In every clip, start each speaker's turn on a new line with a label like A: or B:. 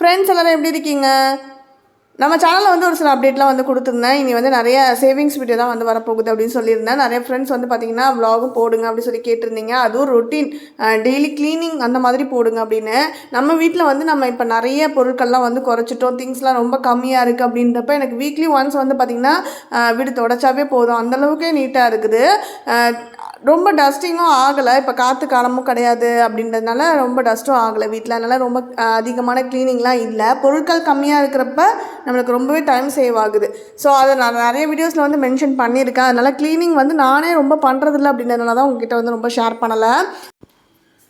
A: Friends எல்லோரும் எப்படி இருக்கீங்க? நம்ம சேனலில் வந்து ஒரு சில அப்டேட்லாம் வந்து கொடுத்துருந்தேன். இனி வந்து நிறைய சேவிங்ஸ் வீடியோ தான் வந்து வரப்போகுது அப்படின்னு சொல்லியிருந்தேன். நிறைய ஃப்ரெண்ட்ஸ் வந்து பார்த்தீங்கன்னா vlog-ம் போடுங்க அப்படின்னு சொல்லி கேட்டிருந்தீங்க. அதுவும் ரொட்டீன் டெய்லி க்ளீனிங் அந்த மாதிரி போடுங்க அப்படின்னு. நம்ம வீட்டில் வந்து நம்ம இப்போ நிறைய பொருட்கள்லாம் வந்து குறைச்சிட்டோம். திங்ஸ்லாம் ரொம்ப கம்மியாக இருக்குது அப்படின்றப்ப எனக்கு வீக்லி ஒன்ஸ் வந்து பார்த்திங்கன்னா வீடு தொடச்சாவே போதும். அந்தளவுக்கே நீட்டாக இருக்குது. ரொம்ப டஸ்டிங்கும் ஆகலை. இப்போ காற்று காலமும் கிடையாது அப்படின்றதுனால ரொம்ப டஸ்ட்டும் ஆகலை. வீட்டில் அதனால் ரொம்ப அதிகமான க்ளீனிங்லாம் இல்லை. பொருட்கள் கம்மியாக இருக்கிறப்ப நம்மளுக்கு ரொம்பவே டைம் சேவ் ஆகுது. ஸோ அதை நான் நிறைய வீடியோஸில் வந்து மென்ஷன் பண்ணியிருக்கேன். அதனால் க்ளீனிங் வந்து நானே ரொம்ப பண்ணுறதில்ல அப்படின்றதுனால தான் உங்ககிட்ட வந்து ரொம்ப ஷேர் பண்ணலை.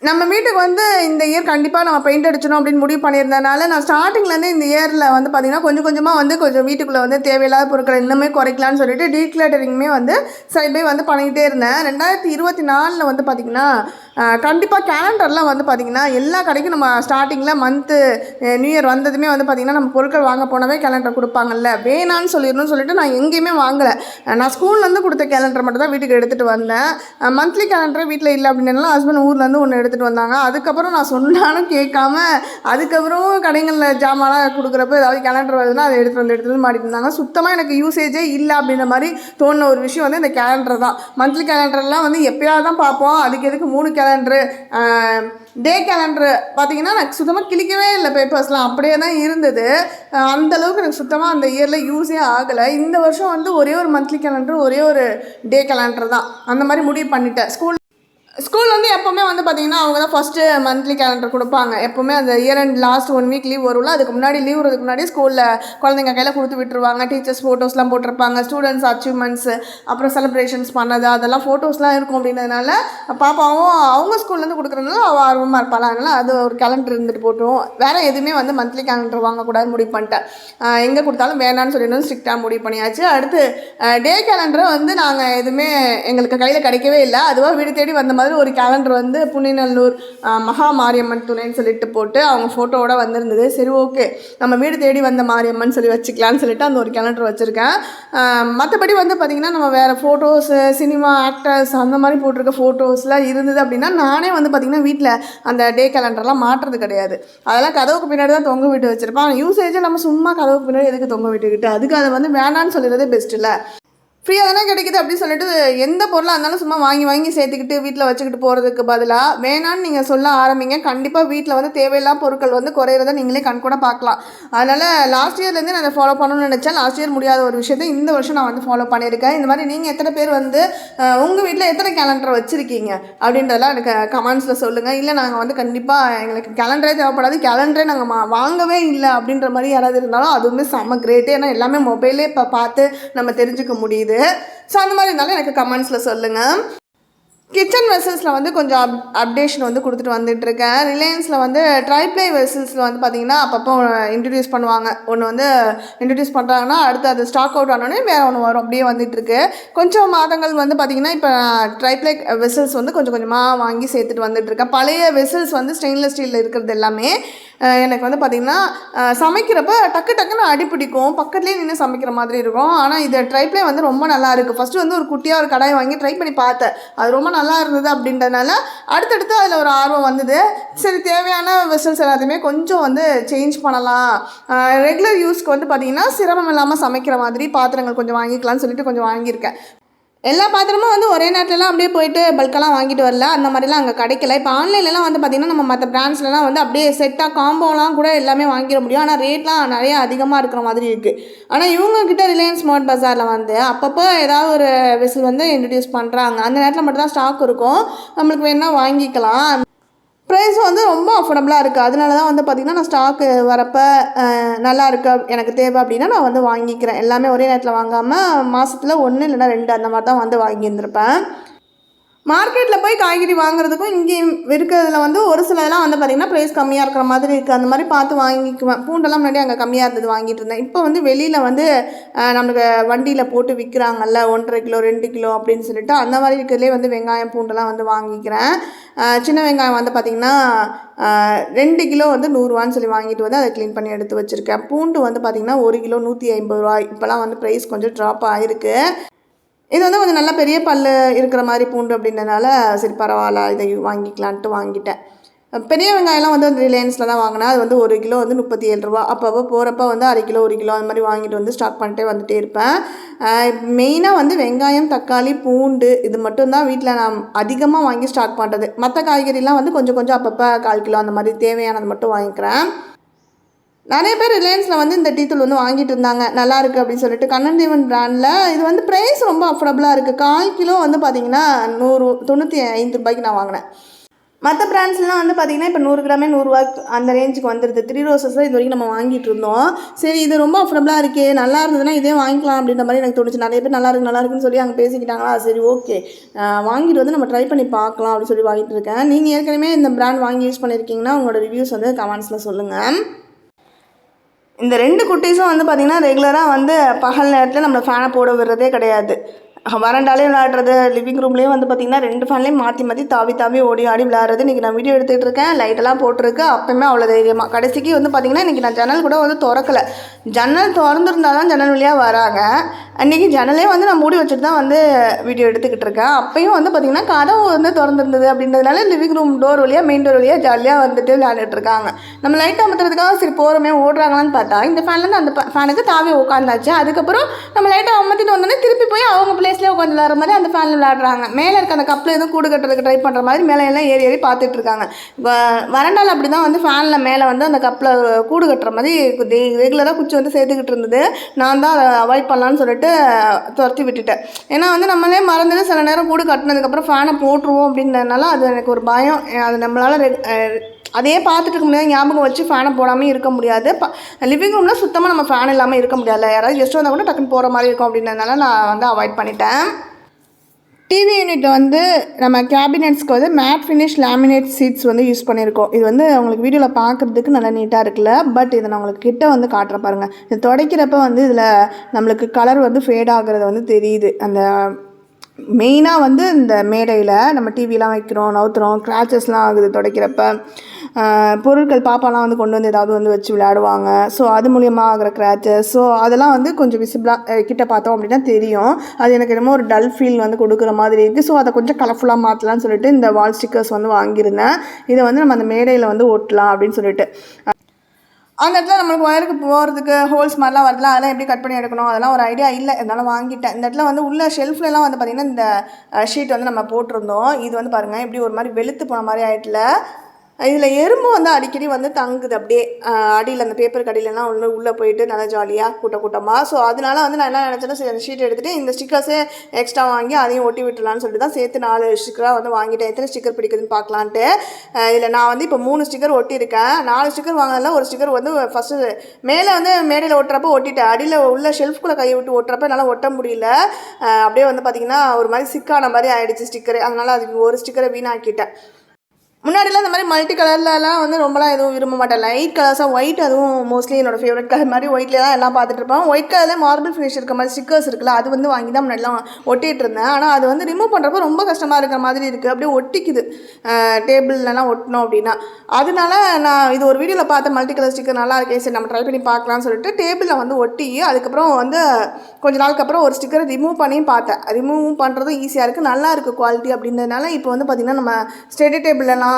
A: நம்ம வீட்டுக்கு வந்து இந்த இயர் கண்டிப்பாக நம்ம பெயிண்ட் அடிச்சணும் அப்படின்னு முடிவு பண்ணியிருந்தனால நான் ஸ்டார்டிங்லேருந்து இந்த இயரில் வந்து பார்த்திங்கன்னா கொஞ்சம் கொஞ்சமாக வந்து கொஞ்சம் வீட்டுக்குள்ளே வந்து தேவையில்லாத பொருட்களை இன்னுமே குறைக்கலான்னு சொல்லிட்டு டீக்ளேட்டரிங்குமே வந்து சைட் பை வந்து பண்ணிக்கிட்டே இருந்தேன். ரெண்டாயிரத்தி இருபத்தி நாலில் வந்து பார்த்திங்கன்னா கண்டிப்பாக கேலண்டர்லாம் வந்து பார்த்திங்கன்னா எல்லா கடைக்கும் நம்ம ஸ்டார்டிங்கில் மந்த்து நியூ இயர் வந்ததுமே வந்து பார்த்திங்கன்னா நம்ம பொருட்கள் வாங்க போனவே கேலண்டர் கொடுப்பாங்கல்ல வேணான்னு சொல்லிடணும்னு சொல்லிட்டு நான் எங்கேயுமே வாங்கலை. நான் ஸ்கூல்லேருந்து கொடுத்த கேலண்டர் மட்டும் தான் வீட்டுக்கு எடுத்துகிட்டு வந்தேன். மந்த்லி கேலண்டர் வீட்டில் இல்லை அப்படின்னாலும் ஹஸ்பண்ட் ஊர்லேருந்து ஒன்று எடுத்துகிட்டு வந்தாங்க. அதுக்கப்புறம் நான் சொன்னாலும் கேட்காம அதுக்கப்புறம் கடைகளில் ஜாமான்லாம் கொடுக்குறப்ப ஏதாவது கேலண்டர் வருதுன்னா அதை எடுத்துகிட்டு வந்து எடுத்துகிட்டு வந்து மாட்டிட்டு இருந்தாங்க. சுத்தமாக எனக்கு யூசேஜே இல்லை அப்படின்ற மாதிரி தோணுன ஒரு விஷயம் வந்து இந்த கேலண்டர் தான். மந்த்லி கேலண்டர்லாம் வந்து எப்பயாவது தான் பார்ப்போம். அதுக்கு எதுக்கு மூணு கேலண்டரு டே கேலண்டர் பார்த்தீங்கன்னா எனக்கு சுத்தமாக கிழிக்கவே இல்லை பேப்பர்ஸ்லாம் அப்படியே தான் இருந்தது. அந்தளவுக்கு அந்த அளவுக்கு எனக்கு சுத்தமாக அந்த இயரில் யூஸே ஆகலை. இந்த வருஷம் வந்து ஒரே ஒரு மந்த்லி கேலண்டர் ஒரே ஒரு டே கேலண்டர் தான். அந்த மாதிரி முடிவு பண்ணிட்டேன். ஸ்கூல் ஸ்கூல் வந்து எப்போவுமே வந்து பார்த்தீங்கன்னா அவங்க தான் ஃபஸ்ட்டு மந்த்லி கேலண்டர் கொடுப்பாங்க. எப்போவுமே அந்த year and last one week leave வரும்ல அதுக்கு முன்னாடி லீவ் வரதுக்கு முன்னாடி ஸ்கூலில் குழந்தைங்க கையில் கொடுத்து விட்டுருவாங்க. டீச்சர்ஸ் ஃபோட்டோஸ்லாம் போட்டிருப்பாங்க. ஸ்டூடெண்ட்ஸ் அச்சீவ்மெண்ட்ஸ் அப்புறம் செலிப்ரேஷன்ஸ் பண்ணது அதெல்லாம் ஃபோட்டோஸ்லாம் இருக்கும் அப்படின்றதுனால பாப்பாவும் அவங்க ஸ்கூல்லேருந்து கொடுக்குறதுனால அவள் ஆர்வமாக இருப்பாள்? அதனால் அது ஒரு கேலண்டர் இருந்துட்டு போட்டோம். வேறு எதுவுமே வந்து மந்த்லி கேலண்டர் வாங்கக்கூடாது முடிவு பண்ணிட்டேன். எங்கே கொடுத்தாலும் வேணான்னு சொல்லிடணும் ஸ்ட்ரிக்டாக முடிவு பண்ணியாச்சு. அடுத்து டே கேலண்டரை வந்து நாங்கள் எதுவுமே எங்களுக்கு கையில் கிடைக்கவே இல்லை. அதுவாக வீடு தேடி வந்த மாதிரி ஒரு கேலண்டர் வந்து புன்னிநல்லூர் மகா மாரியம்மன் துணைன்னு சொல்லிட்டு போட்டு அவங்க ஃபோட்டோவோட வந்திருந்தது. சரி ஓகே நம்ம வீடு தேடி வந்த மாரியம்மன் சொல்லி வச்சுக்கலான்னு சொல்லிட்டு அந்த ஒரு கேலண்டர் வச்சுருக்கேன். மற்றபடி வந்து பார்த்திங்கன்னா நம்ம வேறு ஃபோட்டோஸு சினிமா ஆக்டர்ஸ் அந்த மாதிரி போட்டிருக்க ஃபோட்டோஸ்லாம் இருந்தது அப்படின்னா நானே வந்து பார்த்திங்கன்னா வீட்டில் அந்த டே கேலண்டர்லாம் மாட்டுறது கிடையாது. அதெல்லாம் கதவுக்கு பின்னாடி தான் தொங்க விட்டு வச்சுருப்பேன். யூசேஜை நம்ம சும்மா கதவுக்கு பின்னாடி எதுக்கு தொங்க விட்டுக்கிட்டு? அதுக்கு அதை வந்து வேணான்னு சொல்லிடுறதே பெஸ்ட் இல்லை. ஃப்ரீயாக தானே கிடைக்குது அப்படின்னு சொல்லிட்டு எந்த பொருளாக இருந்தாலும் சும்மா வாங்கி வாங்கி சேர்த்துக்கிட்டு வீட்டில் வச்சுக்கிட்டு போகிறதுக்கு பதிலாக வேணான்னு நீங்கள் சொல்ல ஆரம்பிங்க. கண்டிப்பாக வீட்டில் வந்து தேவையில்லாத பொருட்கள் வந்து குறையிறத நீங்களே கண் கூட பார்க்கலாம். அதனால் லாஸ்ட் இயர்லேருந்து நான் அதை ஃபாலோ பண்ணணும்னு நினச்சேன். லாஸ்ட் இயர் முடியாத ஒரு விஷயத்தை இந்த வருஷம் நான் வந்து ஃபாலோ பண்ணியிருக்கேன். இந்த மாதிரி நீங்கள் எத்தனை பேர் வந்து உங்கள் வீட்டில் எத்தனை கேலண்டர் வச்சுருக்கீங்க? அப்படின்றதெல்லாம் எனக்கு கமெண்ட்ஸில் சொல்லுங்கள் இல்லை நாங்கள் வந்து கண்டிப்பாக எங்களுக்கு கேலண்டரே தேவைப்படாது. கேலண்டரே நாங்கள் மா வாங்கவே இல்லை அப்படின்ற மாதிரி யாராவது இருந்தாலும் அதுவுமே செம்ம கிரேட்டு ஏன்னா எல்லாமே மொபைலே இப்போ பார்த்து நம்ம தெரிஞ்சுக்க முடியுது. ஸோ அந்த மாதிரி இருந்தாலும் எனக்கு கமெண்ட்ஸில் சொல்லுங்கள் கிச்சன் வெசல்ஸில் வந்து கொஞ்சம் அப் அப்டேஷன் வந்து கொடுத்துட்டு வந்துட்டுருக்கேன். ரிலையன்ஸில் வந்து ட்ரைப்ளை வெசல்ஸில் வந்து பார்த்திங்கன்னா அப்பப்போ இன்ட்ரடியூஸ் பண்ணுவாங்க. ஒன்று வந்து இன்ட்ரடியூஸ் பண்ணுறாங்கன்னா அடுத்து அது ஸ்டாக் அவுட் ஆனோடனே வேறு ஒன்று வரும். அப்படியே வந்துட்டுருக்கு. கொஞ்சம் மாதங்கள் வந்து பார்த்திங்கன்னா இப்போ ட்ரைப்ளை வெசல்ஸ் வந்து கொஞ்சம் கொஞ்சமாக வாங்கி சேர்த்துட்டு வந்துட்டுருக்கேன். பழைய வெசல்ஸ் வந்து ஸ்டெயின்லெஸ் ஸ்டீலில் இருக்கிறது எல்லாமே எனக்கு வந்து பார்த்திங்கன்னா சமைக்கிறப்ப டக்கு டக்குன்னு அடி பிடிக்கும். பக்கத்துலேயே நின்று சமைக்கிற மாதிரி இருக்கும். ஆனால் இது ட்ரைப்ளை வந்து ரொம்ப நல்லா இருக்குது ஃபஸ்ட்டு வந்து ஒரு குட்டியாக ஒரு கடாய் வாங்கி ட்ரை பண்ணி பார்த்தேன். அது ரொம்ப நல்லா இருந்தது அப்படின்றனால அடுத்தடுத்து அதில் ஒரு ஆர்வம் வந்தது. சரி தேவையான வெசல்ஸ் எல்லாத்தையுமே கொஞ்சம் வந்து சேஞ்ச் பண்ணலாம். ரெகுலர் யூஸ்க்கு வந்து பார்த்திங்கன்னா சிரமம் இல்லாமல் சமைக்கிற மாதிரி பாத்திரங்கள் கொஞ்சம் வாங்கிக்கலாம்னு சொல்லிட்டு கொஞ்சம் வாங்கியிருக்கேன். எல்லா பாத்திரமும் வந்து ஒரே நேரத்துலலாம் அப்படியே போயிட்டு பல்கெல்லாம் வாங்கிட்டு வரல. அந்த மாதிரிலாம் அங்கே கிடைக்கல. இப்போ ஆன்லைன்லலாம் வந்து பார்த்திங்கன்னா நம்ம மற்ற பிராண்ட்ஸ்லலாம் வந்து அப்படியே செட்டாக காம்போலாம் கூட எல்லாமே வாங்கிட முடியும். ஆனால் ரேட்லாம் நிறைய அதிகமாக இருக்கிற மாதிரி இருக்குது ஆனால் இவங்கக்கிட்ட ரிலையன்ஸ் ஸ்மார்ட் பஜாரில் வந்து அப்பப்போ ஏதாவது ஒரு விசில் வந்து இன்ட்ரடியூஸ் பண்ணுறாங்க அந்த நேரத்தில் மட்டும்தான் ஸ்டாக் இருக்கும். நம்மளுக்கு வேணால் வாங்கிக்கலாம். ப்ரைஸும் வந்து ரொம்ப அஃபோர்டபுளாக இருக்குது அதனால தான் வந்து பார்த்திங்கன்னா நான் ஸ்டாக்கு வரப்போ நல்லா இருக்கு எனக்கு தேவை அப்படின்னா நான் வந்து வாங்கிக்கிறேன். எல்லாமே ஒரே நேரத்தில் வாங்காமல் மாதத்தில் ஒன்று இல்லைன்னா ரெண்டு அந்த மாதிரி தான் வந்து வாங்கியிருந்திருப்பேன். மார்க்கெட்டில் போய் காய்கறி வாங்குறதுக்கும் இங்கே இருக்கிறதுல வந்து ஒரு சிலதெல்லாம் வந்து பார்த்திங்கன்னா ப்ரைஸ் கம்மியாக இருக்கிற மாதிரி இருக்குது அந்த மாதிரி பார்த்து வாங்கிக்குவேன் பூண்டெல்லாம் முன்னாடி அங்கே கம்மியாக இருந்தது வாங்கிட்டு இருந்தேன். இப்போ வந்து வெளியில் வந்து நம்மளுக்கு வண்டியில் போட்டு விற்கிறாங்கல்ல ஒன்றரை கிலோ ரெண்டு கிலோ அப்படின்னு சொல்லிட்டு அந்த மாதிரி இருக்கிறதுலே வந்து வெங்காயம் பூண்டெல்லாம் வந்து வாங்கிக்கிறேன். சின்ன வெங்காயம் வந்து பார்த்திங்கன்னா ரெண்டு கிலோ வந்து நூறுரூவான்னு சொல்லி வாங்கிட்டு வந்து அதை க்ளீன் பண்ணி எடுத்து வச்சுருக்கேன். பூண்டு வந்து பார்த்திங்கன்னா ஒரு கிலோ நூற்றி ஐம்பது ரூபாய். இப்போலாம் வந்து ப்ரைஸ் கொஞ்சம் ட்ராப் ஆகிருக்கு இது வந்து கொஞ்சம் நல்ல பெரிய பல் இருக்கிற மாதிரி பூண்டு அப்படின்றனால சரி பரவாயில்ல இதை வாங்கிக்கலான்ட்டு வாங்கிட்டேன். பெரிய வெங்காயம்லாம் வந்து வந்து ரிலையன்ஸில் தான் வாங்கினேன். அது வந்து ஒரு கிலோ வந்து முப்பத்தி ஏழு ரூபா. அப்பப்போ போகிறப்ப வந்து அரை கிலோ ஒரு கிலோ அந்த மாதிரி வாங்கிட்டு வந்து ஸ்டாக் பண்ணிட்டே வந்துட்டே இருப்பேன். மெயினாக வந்து வெங்காயம் தக்காளி பூண்டு இது மட்டும்தான் வீட்டில் நான் அதிகமாக வாங்கி ஸ்டாக் பண்ணுறது மற்ற காய்கறிலாம் வந்து கொஞ்சம் கொஞ்சம் அப்பப்போ கால் கிலோ அந்த மாதிரி தேவையானது மட்டும் வாங்கிக்கிறேன். நிறைய பேர் ரிலையன்ஸில் வந்து இந்த டீ தூள் வந்து வாங்கிட்டு இருந்தாங்க. நல்லா இருக்குது அப்படின்னு சொல்லிட்டு கண்ணன் தேவன் பிராண்டில் இது வந்து ப்ரைஸ் ரொம்ப அஃபோர்டபுளாக இருக்குது கால் கிலோ வந்து பார்த்தீங்கன்னா நூறு தொண்ணூற்றி ஐந்து ரூபாய்க்கு நான் வாங்கினேன். மற்ற பிராண்ட்ஸ்லாம் வந்து பார்த்தீங்கன்னா இப்போ நூறு கிராமே நூறுரூவா அந்த ரேஞ்சுக்கு வந்துடுது த்ரீ ரோசஸ் இது வரைக்கும் நம்ம வாங்கிட்டு இருந்தோம். சரி இது ரொம்ப அஃபோர்டபுளாக இருக்கே நல்லா இருந்ததுன்னா இதே வாங்கிக்கலாம் அப்படின்ற மாதிரி எனக்கு தோணுச்சு. நிறைய பேர் நல்லா இருக்கு நல்லா இருக்குன்னு சொல்லி அங்கே பேசிக்கிட்டாங்களா? சரி ஓகே வாங்கிட்டு வந்து நம்ம ட்ரை பண்ணி பார்க்கலாம் அப்படின்னு சொல்லி வாங்கிட்டு இருக்கேன். நீங்கள் ஏற்கனவே இந்த பிராண்ட் வாங்கி யூஸ் பண்ணியிருக்கீங்கன்னா உங்களோட ரிவ்யூஸ் வந்து கமெண்ட்ஸில் சொல்லுங்கள் இந்த ரெண்டு குட்டீஸும் வந்து பார்த்திங்கன்னா ரெகுலராக வந்து பகல் நேரத்தில் நம்மளை ஃபேனை போட விடுறதே கிடையாது. வரண்டாலே விளையாடுறது லிவிங் ரூம்லேயும் வந்து பார்த்திங்கன்னா ரெண்டு ஃபேன்லேயும் மாற்றி மாற்றி தாவி தாவி ஓடி ஆடி விளையாடுறது. இன்றைக்கி நான் வீடியோ எடுத்துகிட்டு இருக்கேன். லைட்டெல்லாம் போட்டிருக்கு. அப்போயுமே அவ்வளோ தைரியமாக கடைசிக்கு வந்து பார்த்திங்கன்னா இன்றைக்கி நான் ஜன்னல் கூட வந்து திறக்கலை. ஜன்னல் திறந்துருந்தா தான் ஜன்னல் வழியாக வராங்க. அன்றைக்கி ஜன்னலே வந்து நான் மூடி வச்சுட்டு தான் வந்து வீடியோ எடுத்துக்கிட்டு இருக்கேன். அப்பயும் வந்து பார்த்திங்கன்னா கதவு வந்து திறந்துருந்தது அப்படின்றதுனால லிவிங் ரூம் டோர் வழியாக மெயின் டோர் வழியாக ஜாலியாக வந்துட்டு விளையாண்டுட்டு இருக்காங்க. நம்ம லைட் அமர்த்துறதுக்காக சரி போகிறோமே ஓடுறாங்களான்னு பார்த்தா இந்த ஃபேன்லேருந்து அந்த ஃபேனுக்கு தாவி உட்காந்தாச்சு. அதுக்கப்புறம் நம்ம லைட்டை அமர்த்திட்டு வந்தோடனே திருப்பி போய் அவங்க பிளேஸ்லேயே உட்காந்து விளாட்ற மாதிரி அந்த ஃபேனில் விளாட்றாங்க மேலே இருக்க அந்த கப்பில் எதுவும் கூடு கட்டுறதுக்கு ட்ரை பண்ணுற மாதிரி மேலே எல்லாம் ஏறி ஏறி பார்த்துட்டு இருக்காங்க. வ- அப்படி தான் வந்து ஃபேனில் மேலே வந்து அந்த கப்பில் கூடு கட்டுற மாதிரி ரெகுலராக குச்சி வந்து சேர்த்துக்கிட்டு இருந்தது. நான் தான் அதை அவாய்ட் பண்ணலான்னு சொல்லிட்டு துரத்தி விட்டுட்டேன். ஏன்னா வந்து நம்மளே மறந்துட்டு சில நேரம் கூடு கட்டினதுக்கப்புறம் ஃபேனை போட்டுருவோம் அப்படின்றதுனால அது எனக்கு ஒரு பயம். அது நம்மளால் அதே பார்த்துட்டு இருக்க முடியாது. ஞாபகம் வச்சு ஃபேனை போடாமல் இருக்க முடியாது. ப லிவிங் ரூமில் சுத்தமாக நம்ம ஃபேன் இல்லாமல் இருக்க முடியாது யாராவது கெஸ்ட் வந்தால் கூட டக்குன்னு போகிற மாதிரி இருக்கும் அப்படின்றதுனால நான் வந்து அவாய்ட் பண்ணிட்டேன். டிவி யூனிட் வந்து நம்ம கேபினெட்ஸ்க்கு வந்து மேட் ஃபினிஷ் லேமினேட் சீட்ஸ் வந்து யூஸ் பண்ணியிருக்கோம். இது வந்து உங்களுக்கு வீடியோவில் பார்க்குறதுக்கு நல்லா நீட்டாக இருக்குல்ல? பட் இதை நான் உங்களுக்கு கிட்ட வந்து காட்டுற பாருங்கள் இது துடைக்கிறப்ப வந்து இதில் நம்மளுக்கு கலர் வந்து ஃபேட் ஆகுறது வந்து தெரியுது. அந்த மெயினாக வந்து இந்த மேடையில் நம்ம டிவிலாம் வைக்கிறோம் நவுத்துறோம் கிராச்சஸ்லாம் ஆகுது துடைக்கிறப்ப. பொருட்கள் பாப்பாலாம் வந்து கொண்டு வந்து ஏதாவது வந்து வச்சு விளையாடுவாங்க. ஸோ அது மூலியமாக ஆகிற கிராச்சஸ் ஸோ அதெல்லாம் வந்து கொஞ்சம் விசிபிளாக கிட்ட பார்த்தோம் அப்படின்னா தெரியும். அது எனக்கு என்னமோ ஒரு டல் ஃபீல் வந்து கொடுக்குற மாதிரி இருக்குது ஸோ அதை கொஞ்சம் கலர்ஃபுல்லாக மாற்றலாம்னு சொல்லிட்டு இந்த வால் ஸ்டிக்கர்ஸ் வந்து வாங்கியிருந்தேன். இதை வந்து நம்ம அந்த மேடையில் வந்து ஒட்டலாம் அப்படின்னு சொல்லிட்டு. அந்த இடத்துல நம்மளுக்கு ஒயருக்கு போகிறதுக்கு ஹோல்ஸ் மாதிரிலாம் வரல அதெல்லாம் எப்படி கட் பண்ணி எடுக்கணும்? அதெல்லாம் ஒரு ஐடியா இல்லை இருந்தாலும் வாங்கிட்டேன். இந்த இடத்துல வந்து உள்ள ஷெல்ஃப்லலாம் வந்து பார்த்திங்கன்னா இந்த ஷீட் வந்து நம்ம போட்டிருந்தோம். இது வந்து பாருங்கள் இப்படி ஒரு மாதிரி வெளுத்து போன மாதிரி ஆயிட்டில். இதில் எறும்பு வந்து அடிக்கடி வந்து தங்குது. அப்படியே அடியில் அந்த பேப்பர் கடியிலலாம் ஒன்று உள்ளே போயிட்டு நல்லா ஜாலியாக கூட்ட கூட்டமாக ஸோ அதனால வந்து நான் என்ன நினச்சேன்னா சரி அந்த ஷீட் எடுத்துகிட்டு இந்த ஸ்டிக்கர்ஸே எக்ஸ்ட்ரா வாங்கி அதையும் ஒட்டி விட்டுலான்னு சொல்லிட்டு தான் சேர்த்து நாலு ஸ்டிக்கராக வந்து வாங்கிட்டேன். எத்தனை ஸ்டிக்கர் பிடிக்குதுன்னு பார்க்கலான்ட்டு. இதில் நான் வந்து இப்போ மூணு ஸ்டிக்கர் ஒட்டியிருக்கேன். நாலு ஸ்டிக்கர் வாங்கினதில் ஒரு ஸ்டிக்கர் வந்து ஃபஸ்ட்டு மேலே வந்து மேடையில் ஒட்டுறப்ப ஒட்டிட்டேன். அடியில் உள்ள ஷெல்ஃப்குள்ளே கையை விட்டு ஒட்டுறப்ப என்னால் ஒட்ட முடியல. அப்படியே வந்து பார்த்திங்கன்னா ஒரு மாதிரி சிக்கான மாதிரி ஆகிடுச்சு ஸ்டிக்கர் அதனால் அதுக்கு ஒரு ஸ்டிக்கரை வீணாக்கிட்டேன். முன்னாடிலாம் இந்த மாதிரி மல்டி கலர்லலாம் வந்து ரொம்பலாம் எதுவும் விரும்ப மாட்டேன். லைட் கலர்ஸாக ஒயிட் அதுவும் மோஸ்ட்லி என்னோட ஃபேவரட் கலர் மாதிரி ஒயிட்லேயே தான் எல்லாம் பார்த்துட்டு இருப்பேன். ஒயிட் கலரில் மார்பிள் ஃபினிஷ் இருக்க மாதிரி ஸ்டிக்கர்ஸ் இருக்குல்ல அது வந்து வாங்கி தான் முன்னாடிலாம் ஒட்டிகிட்டு இருந்தேன். ஆனால் அது வந்து ரிமூவ் பண்ணுறப்ப ரொம்ப கஷ்டமாக இருக்கிற மாதிரி இருக்குது அப்படியே ஒட்டிக்குது. டேபிள்லலாம் ஒட்டணும் அப்படின்னா. அதனால நான் இது ஒரு வீடியோவில் பார்த்த மல்டி கலர் ஸ்டிக்கர் நல்லா இருக்கே சரி நம்ம ட்ரை பண்ணி பார்க்கலாம்னு சொல்லிட்டு டேபிளில் வந்து ஒட்டி அதுக்கப்புறம் வந்து கொஞ்ச நாளுக்கு அப்புறம் ஒரு ஸ்டிக்கரை ரிமூவ் பண்ணியும் பார்த்தேன். ரிமூவ் பண்ணுறதும் ஈஸியாக இருக்குது நல்லா இருக்குது குவாலிட்டி அப்படின்றதுனால இப்போ வந்து பார்த்திங்கன்னா நம்ம ஸ்டடி டேபிள்லலாம்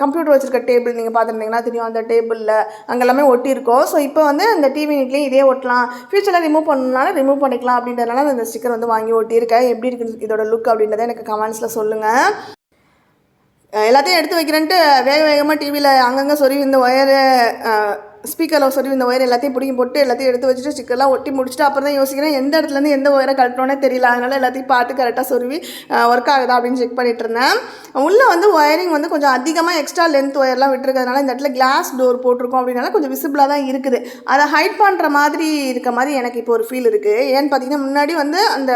A: கம்ப்யூட்டர் வச்சுருக்க டேபிள் நீங்கள் பார்த்துருந்தீங்கன்னா தெரியும். அந்த டேபிளில் அங்கெல்லாமே ஒட்டியிருக்கோம். ஸோ இப்போ வந்து அந்த டிவி யூனிட்லேயும் இதே ஒட்டலாம். ஃப்யூச்சரில் ரிமூவ் பண்ணணும்னாலும் ரிமூவ் பண்ணிக்கலாம் அப்படின்றதுனால அந்த ஸ்டிக்கர் வந்து வாங்கி ஒட்டியிருக்கேன். எப்படி இருக்குது இதோட லுக் அப்படின்றத எனக்கு கமெண்ட்ஸில் சொல்லுங்கள் எல்லாத்தையும் எடுத்து வைக்கிறேன்ட்டு வேக வேகமாக டிவியில் அங்கங்கே சொருவி இந்த ஒயரு ஸ்பீக்கரில் சொல்லி இந்த ஒயர் எல்லாத்தையும் பிடிங்கி போட்டு எல்லாத்தையும் எடுத்து வச்சுட்டு ஸ்டிக்கர்லாம் ஒட்டி முடிச்சுட்டு அப்புறம் தான் யோசிக்கிறேன் எந்த இடத்துலேருந்து எந்த ஒயரை கழட்டணும்னே தெரியல. அதனால எல்லாத்தையும் பார்த்து கரெக்டாக சொருவி ஒர்க் ஆகுதா அப்படின்னு செக் பண்ணிட்டு இருந்தேன். உள்ளே வந்து ஒயரிங் வந்து கொஞ்சம் அதிகமாக எக்ஸ்ட்ரா லென்த் ஒயர்லாம் விட்டுருக்கிறதுனால இந்த இடத்துல கிளாஸ் டோர் போட்டிருக்கோம் அப்படின்னால கொஞ்சம் விசிபிளாக தான் இருக்குது. அதை ஹைட் பண்ணுற மாதிரி இருக்க மாதிரி எனக்கு இப்போ ஒரு ஃபீல் இருக்குது ஏன்னு பார்த்தீங்கன்னா முன்னாடி வந்து அந்த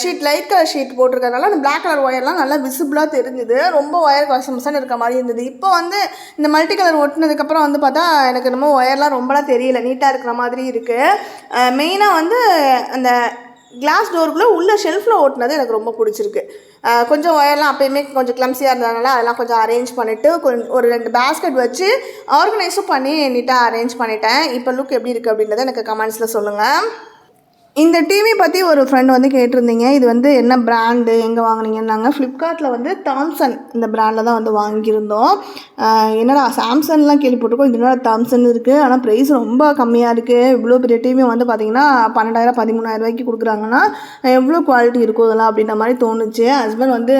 A: ஷீட் லைட் கலர் ஷீட் போட்டிருக்கறனால அந்த பிளாக் கலர் ஒயர்லாம் நல்லா விசிபிளாக தெரிஞ்சுது. ரொம்ப ஒயர் கசமசன்னு இருக்க மாதிரி இருந்தது. இப்போ வந்து இந்த மல்டி கலர் ஒட்டினதுக்கப்புறம் வந்து பார்த்தா எனக்கு என்னமோ ஒயர்லாம் ரொம்பலாம் தெரியல. நீட்டாக இருக்கிற மாதிரி இருக்குது மெயினாக வந்து அந்த கிளாஸ் டோருக்குள்ளே உள்ள ஷெல்ஃபில் ஓட்டினது எனக்கு ரொம்ப பிடிச்சிருக்கு. கொஞ்சம் ஒயர்லாம் அப்பயுமே கொஞ்சம் கிளம்சியாக இருந்ததுனால அதெல்லாம் கொஞ்சம் அரேஞ்ச் பண்ணிவிட்டு ஒரு ரெண்டு பேஸ்கெட் வச்சு ஆர்கனைஸும் பண்ணி நீட்டாக அரேஞ்ச் பண்ணிட்டேன். இப்போ லுக் எப்படி இருக்குது அப்படின்றத எனக்கு கமெண்ட்ஸில் சொல்லுங்கள் இந்த டிவி பற்றி ஒரு ஃப்ரெண்ட் வந்து கேட்டிருந்தீங்க. இது வந்து என்ன பிராண்டு எங்கே வாங்குனீங்கன்னாங்க. ஃப்ளிப்கார்ட்டில் வந்து தாம்சன் இந்த பிராண்டில் தான் வந்து வாங்கியிருந்தோம். என்னடா சாம்சங்லாம் கேள்விப்பட்டிருக்கோம். இது என்னடா தாம்சன் இருக்குது ஆனால் ப்ரைஸ் ரொம்ப கம்மியாக இருக்குது இவ்வளோ பெரிய டிவி வந்து பார்த்தீங்கன்னா பன்னெண்டாயிரம் பதிமூணாயிரம் ரூபாய்க்கு கொடுக்குறாங்கன்னா எவ்வளோ குவாலிட்டி இருக்கும் இதெல்லாம் அப்படின்ற மாதிரி தோணுச்சு. ஹஸ்பண்ட் வந்து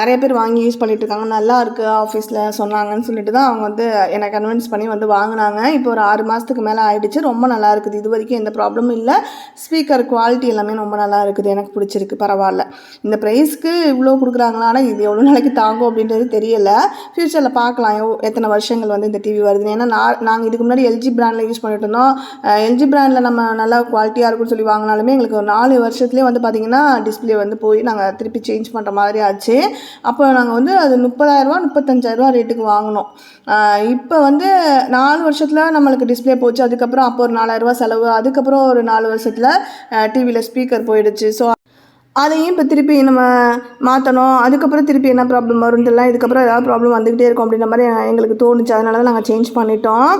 A: நிறைய பேர் வாங்கி யூஸ் பண்ணிகிட்டு இருக்காங்க. நல்லா இருக்குது ஆஃபீஸில் சொன்னாங்கன்னு சொல்லிட்டு தான் அவங்க வந்து என்னை கன்வின்ஸ் பண்ணி வந்து வாங்கினாங்க. இப்போ ஒரு ஆறு மாதத்துக்கு மேலே ஆகிடுச்சு ரொம்ப நல்லா இருக்குது. இது வரைக்கும் எந்த ப்ராப்ளமும் இல்லை. ஸ்பீக்கர் குவாலிட்டி எல்லாமே ரொம்ப நல்லா இருக்குது. எனக்கு பிடிச்சிருக்கு. பரவாயில்ல. இந்த ப்ரைஸ்க்கு இவ்வளோ கொடுக்குறாங்களா? ஆனால் இது எவ்வளோ நாளைக்கு தாங்கும் அப்படின்றது தெரியல. ஃப்யூச்சரில் பார்க்கலாம். எத்தனை வருஷங்கள் வந்து இந்த டிவி வருதுன்னு. ஏன்னா நான் நாங்கள் இதுக்கு முன்னாடி எல்ஜி பிராண்டில் யூஸ் பண்ணிட்டு இருந்தோம். எல்ஜி பிராண்டில் நம்ம நல்லா குவாலிட்டியாக இருக்கும்னு சொல்லி வாங்கினாலுமே எங்களுக்கு ஒரு நாலு வருஷத்துலேயே வந்து பார்த்திங்கன்னா டிஸ்பிளே வந்து போய் நாங்கள் திருப்பி சேஞ்ச் பண்ணுற மாதிரி ஆச்சு. அப்போ நாங்கள் வந்து அது முப்பதாயிரரூவா முப்பத்தஞ்சாயிரரூவா ரேட்டுக்கு வாங்கினோம். இப்போ வந்து நாலு வருஷத்தில் நம்மளுக்கு டிஸ்பிளே போச்சு. அதுக்கப்புறம் அப்போ ஒரு நாலாயிரரூவா செலவு. அதுக்கப்புறம் ஒரு நாலு வருஷத்தில் டிவியில் ஸ்பீக்கர் போயிடுச்சு. ஸோ அதையும் இப்போ திருப்பி நம்ம மாற்றணும் அதுக்கப்புறம் திருப்பி என்ன ப்ராப்ளம் வரும்னு தெரியல. இதுக்கப்புறம் ஏதாவது ப்ராப்ளம் வந்துக்கிட்டே இருக்கும் அப்படின்ற மாதிரி எங்களுக்கு தோணுச்சு. அதனால தான் நாங்கள் சேஞ்ச் பண்ணிட்டோம்.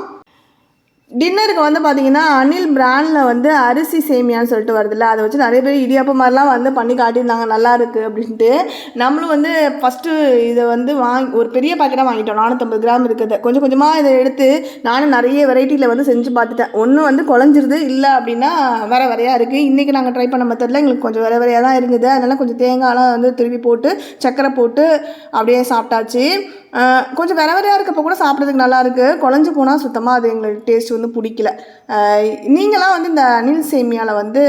A: டின்னருக்கு வந்து பார்த்தீங்கன்னா அனில் பிராண்டில் வந்து அரிசி சேமியான்னு சொல்லிட்டு வருதுல்ல அதை வச்சு நிறைய பேர் இடியாப்பம் மாதிரிலாம் வந்து பண்ணி காட்டியிருந்தாங்க நல்லா இருக்குது அப்படின்ட்டு. நம்மளும் வந்து ஃபஸ்ட்டு இதை வந்து வாங்கி ஒரு பெரிய பாக்கெட்டாக வாங்கிட்டோம் நானூற்றம்பது கிராம் இருக்குது. கொஞ்சம் கொஞ்சமாக இதை எடுத்து நானும் நிறைய வெரைட்டியில் வந்து செஞ்சு பார்த்துட்டேன். ஒன்று வந்து குழஞ்சிருது இல்லை அப்படின்னா வேற வேறையாக இருக்குது இன்றைக்கி நாங்கள் ட்ரை பண்ண மெத்தடில் எங்களுக்கு கொஞ்சம் வேற வேறையாக தான் இருந்தது. அதனால் கொஞ்சம் தேங்காய்லாம் வந்து திருப்பி போட்டு சர்க்கரை போட்டு அப்படியே சாப்பிட்டாச்சு. கொஞ்சம் வேற வேறையாக இருக்கப்போ கூட சாப்பிட்றதுக்கு நல்லாயிருக்கு குழஞ்சி குழஞ்சு போனால் சுத்தமாக அது எங்களுக்கு டேஸ்ட் வந்து பிடிக்கல. நீங்களாம் வந்து இந்த அனில் சேமியாவில் வந்து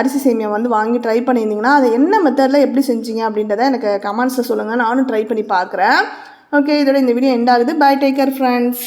A: அரிசி சேமியா வந்து வாங்கி ட்ரை பண்ணியிருந்தீங்கன்னா அதை என்ன மெத்தடில் எப்படி செஞ்சீங்க அப்படின்றத எனக்கு கமெண்ட்ஸில் சொல்லுங்கள் நானும் ட்ரை பண்ணி பார்க்குறேன். ஓகே இதோட இந்த வீடியோ எண்ட் ஆகுது. Bye take care friends